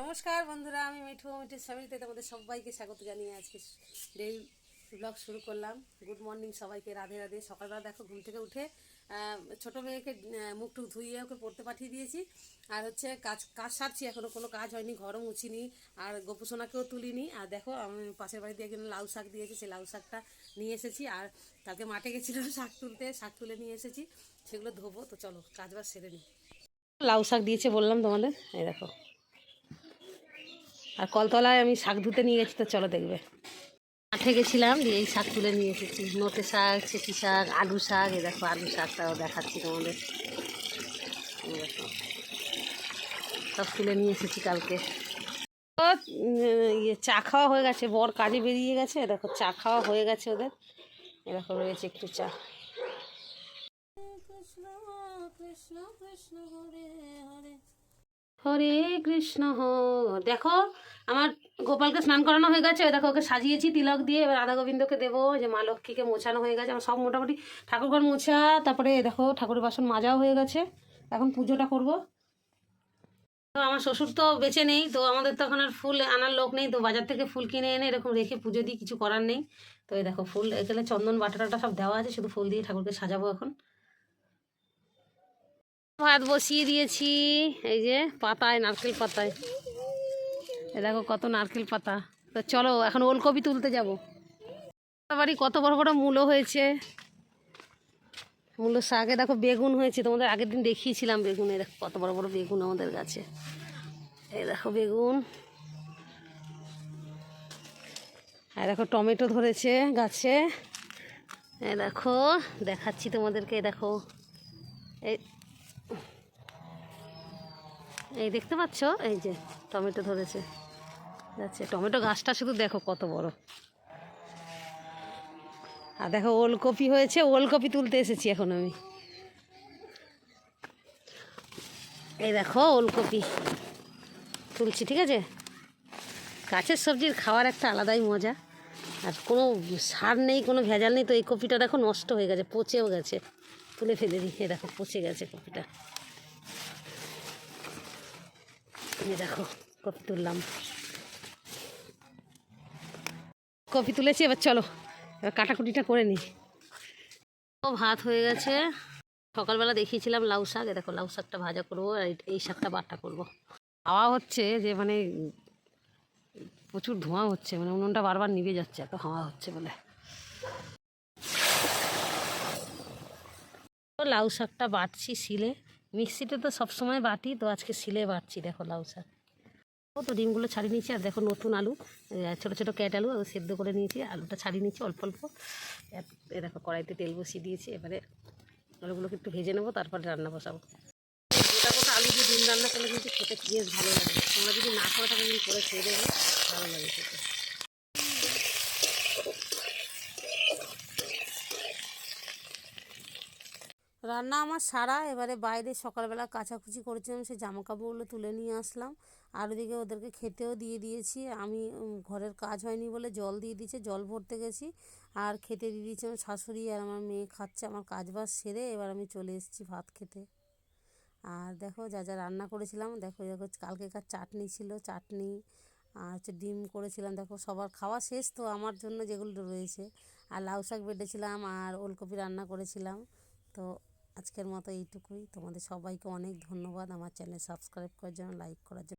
নমস্কার বন্ধুরা, আমি মিঠু মিঠুর স্বামীতে তোমাদের সবাইকে স্বাগত জানিয়ে আজকে ডেই ব্লগ শুরু করলাম। গুড মর্নিং সবাইকে, রাধে রাধে। সকালবেলা দেখো, ঘুম থেকে উঠে ছোট মেয়েকে মুখ টুক ধুইয়ে ওকে পড়তে পাঠিয়ে দিয়েছি। আর হচ্ছে কাজ কাজ সারছি এখনও কোনো কাজ হয়নি, ঘরও মুছিনি, আর গোপুসোনাকেও তুলিনি। আর দেখো, আমি পাশের বাড়িতে একজন লাউ শাক দিয়েছি, সেই লাউ শাকটা নিয়ে এসেছি, আর কালকে মাঠে গেছিলাম শাক তুলতে, শাক তুলে নিয়ে এসেছি, সেগুলো ধোবো, তো চলো, কাজ বাজ সেরে নিই লাউ শাক দিয়েছে বললাম তোমাদের, এই দেখো। আর কলতলায় আমি শাক ধুতে নিয়ে গেছি, তো চলো দেখবে। মাঠে গেছিলাম, দিয়ে এই শাক তুলে নিয়ে এসেছি। নোটে শাক চেঁচি শাক, আলু শাক, এই দেখো আলু শাকটাও দেখাচ্ছি তোমাদের। সব তুলে নিয়ে এসেছি কালকে। ইয়ে চা খাওয়া হয়ে গেছে। বর কাজে বেরিয়ে গেছে, দেখো চা খাওয়া হয়ে গেছে ওদের। এরকম রয়েছে একটু চা কৃষ্ণ কৃষ্ণ কৃষ্ণ হরে হরে হরে কৃষ্ণ হো। দেখো, আমার গোপালকে স্নান করানো হয়ে গেছে, দেখো ওকে সাজিয়েছি তিলক দিয়ে, এবার রাধা গোবিন্দকে দেবো যে মা লক্ষ্মীকে মোছানো হয়ে গেছে, আমার সব মোটামুটি ঠাকুরঘর মোছা, তারপরে দেখো ঠাকুরের বাসন মাজাও হয়ে গেছে, এখন পুজোটা করব। আমার শ্বশুর তো বেঁচে নেই, তো আমাদের তো এখন আর ফুল আনার লোক নেই, তো বাজার থেকে ফুল কিনে এনে এরকম রেখে পুজো দিই, কিছু করার নেই। তো এই দেখো ফুল, এখানে চন্দন বাটাটা সব দেওয়া আছে, শুধু ফুল দিয়ে ঠাকুরকে সাজাবো এখন। ভাত বসিয়ে দিয়েছি, এই যে পাতায়, নারকেল পাতায়। এ দেখো কত নারকেল পাতা। তো চলো, এখন ওলকপি তুলতে যাব। বাড়ি কত বড় বড় মূলো হয়েছে। মূলো শাকে দেখো বেগুন হয়েছে। তোমাদের আগের দিন দেখিয়েছিলাম বেগুন। দেখো কত বড় বড় বেগুন আমাদের গাছে। এই দেখো বেগুন। আর দেখো টমেটো ধরেছে গাছে। এ দেখো, দেখাচ্ছি তোমাদেরকে দেখো। এই এই দেখতে পাচ্ছ? এই যে টমেটো ধরেছে। যাচ্ছে। টমেটো গাছটা শুধু দেখো কত বড়। আর দেখো, ওলকপি হয়েছে। ওলকপি তুলতে এসেছি এখন আমি। এই দেখো, ওলকপি তুলছি, ঠিক আছে? গাছের সবজির খাওয়ার একটা আলাদাই মজা। আর কোনো সার নেই, কোনো ভেজাল নেই, তো এই কপিটা দেখো নষ্ট হয়ে গেছে, পচেও গেছে। তুলে ফেলে দিই। দেখো, পচে গেছে কপিটা। এই দেখো, কপি তুললাম। কপি তুলেছি, এবার চলো, এবার কাটাকুটিটা করে নিই। ও, ভাত হয়ে গেছে। সকালবেলা দেখিয়েছিলাম লাউ শাক, এ দেখো, লাউ শাকটা ভাজা করব, আর এই- শাকটা বাটা করব। হাওয়া হচ্ছে যে মানে প্রচুর ধোঁয়া হচ্ছে মানে উনুনটা বারবার নিভে যাচ্ছে, এত হাওয়া হচ্ছে বলে। লাউ শাকটা বাটছি শিলে। মিক্সিতে তো সবসময় বাটি, তো আজকে শিলে বাটছি, দেখো লাউ শাক। ও তো ডিমগুলো ছাড়িয়ে নিয়েছি, আর দেখো নতুন আলু ছোটো ছোটো ক্যাট আলু সেদ্ধ করে নিয়েছি, আলুটা ছাড়িয়ে নিয়েছি অল্প অল্প। দেখো কড়াইতে তেল বসিয়ে দিয়েছি, এবারে আলুগুলোকে একটু ভেজে নেব, তারপরে রান্না বসাবো। গোটা গোটা আলু দিয়ে ডিম রান্না করলে কিন্তু খেতে বেশ ভালো লাগে। তোমরা যদি না করে কিন্তু করে খেয়ে দেবে ভালো লাগে খেতে। রান্না আমার সারা, এবারে বাইরে সকালবেলা কাচাকুচি করেছিলাম, সেই জামা কাপড়গুলো তুলে নিয়ে আসলাম। আর ওদিকে ওদেরকে খেতেও দিয়ে দিয়েছি। আমি ঘরের কাজ হয়নি বলে জল দিয়ে দিয়েছে, জল ভরতে গেছি। আর খেতে দিয়ে দিয়েছি আমার শাশুড়ি আর আমার মেয়ে খাচ্ছে, আমার কাজ বাজ সেরে এবার আমি চলে এসেছি ভাত খেতে। আর দেখো, যা যা রান্না করেছিলাম, দেখো দেখো, কালকে কালকেকার চাটনি ছিল, চাটনি আর হচ্ছে ডিম করেছিলাম, দেখো, সবার খাওয়া শেষ তো আমার জন্য যেগুলো রয়েছে। আর লাউ শাক বেটেছিলাম আর ওলকপি রান্না করেছিলাম। তো আজকের মতো এইটুকুই। তোমাদের সবাইকে অনেক ধন্যবাদ। আমার চ্যানেল সাবস্ক্রাইব করার জন্য লাইক করার জন্য।